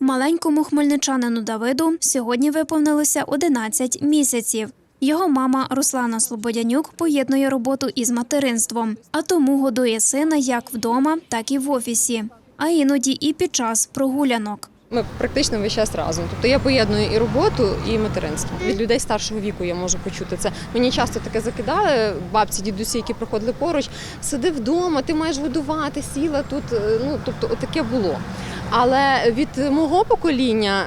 Маленькому хмельничанину Давиду сьогодні виповнилося 11 місяців. Його мама Руслана Слободянюк поєднує роботу із материнством, а тому годує сина як вдома, так і в офісі, а іноді і під час прогулянок. Ми практично весь час разом. Тобто я поєдную і роботу, і материнство. Від людей старшого віку я можу почути це. Мені часто таке закидали бабці, дідусі, які проходили поруч. Сиди вдома, ти маєш годувати, сіла тут. е, Ну тобто, таке було. Але від мого покоління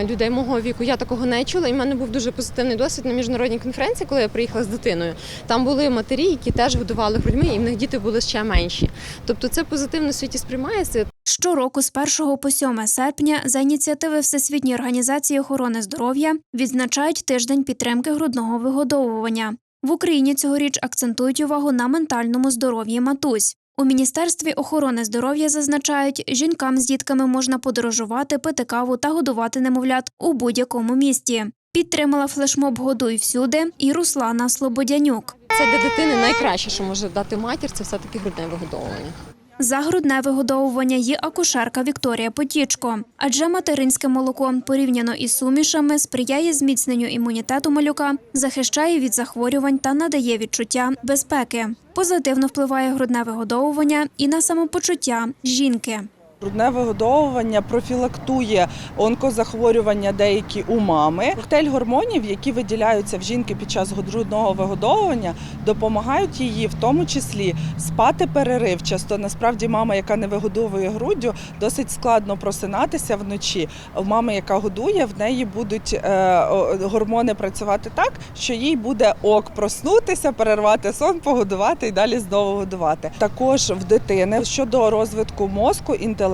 е, людей мого віку я такого не чула. І в мене був дуже позитивний досвід на міжнародній конференції, коли я приїхала з дитиною. Там були матері, які теж годували грудьми, і в них діти були ще менші. Тобто, це позитивно в світі сприймається. Щороку з 1 по 7 серпня за ініціативи Всесвітньої організації охорони здоров'я відзначають тиждень підтримки грудного вигодовування. В Україні цьогоріч акцентують увагу на ментальному здоров'ї матусь. У Міністерстві охорони здоров'я зазначають, жінкам з дітками можна подорожувати, пити каву та годувати немовлят у будь-якому місті. Підтримала флешмоб Годуй всюди і Руслана Слободянюк. Це для дитини найкраще, що може дати матір, це все таки грудне вигодовування. За грудне вигодовування є акушерка Вікторія Потічко, адже материнське молоко порівняно із сумішами сприяє зміцненню імунітету малюка, захищає від захворювань та надає відчуття безпеки. Позитивно впливає грудне вигодовування і на самопочуття жінки. Грудне вигодовування профілактує онкозахворювання деякі у мами. Коктейль гормонів, які виділяються в жінки під час грудного вигодовування, допомагають її в тому числі спати переривчасто. Насправді, мама, яка не вигодовує груддю, досить складно просинатися вночі. У мами, яка годує, в неї будуть е, гормони працювати так, що їй буде ок проснутися, перервати сон, погодувати і далі знову годувати. Також в дитини щодо розвитку мозку, інтелекту,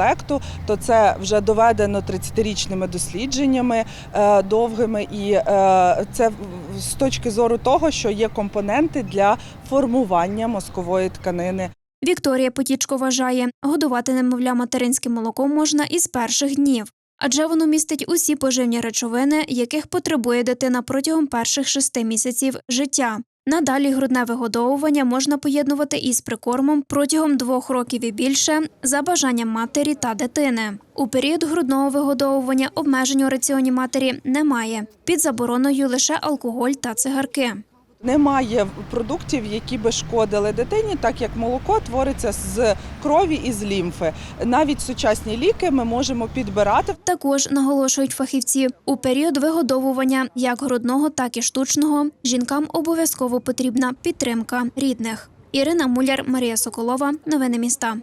то це вже доведено 30-річними дослідженнями е, довгими, і е, це з точки зору того, що є компоненти для формування мозкової тканини. Вікторія Потічко вважає, годувати немовля материнським молоком можна із перших днів, адже воно містить усі поживні речовини, яких потребує дитина протягом перших шести місяців життя. Надалі грудне вигодовування можна поєднувати із прикормом протягом двох років і більше за бажанням матері та дитини. У період грудного вигодовування обмежень у раціоні матері немає. Під забороною лише алкоголь та цигарки. Немає продуктів, які би шкодили дитині, так як молоко твориться з крові і з лімфи. Навіть сучасні ліки ми можемо підбирати Також наголошують фахівці, у період вигодовування як грудного, так і штучного жінкам обов'язково потрібна підтримка рідних. Ірина Муляр, Марія Соколова. Новини міста.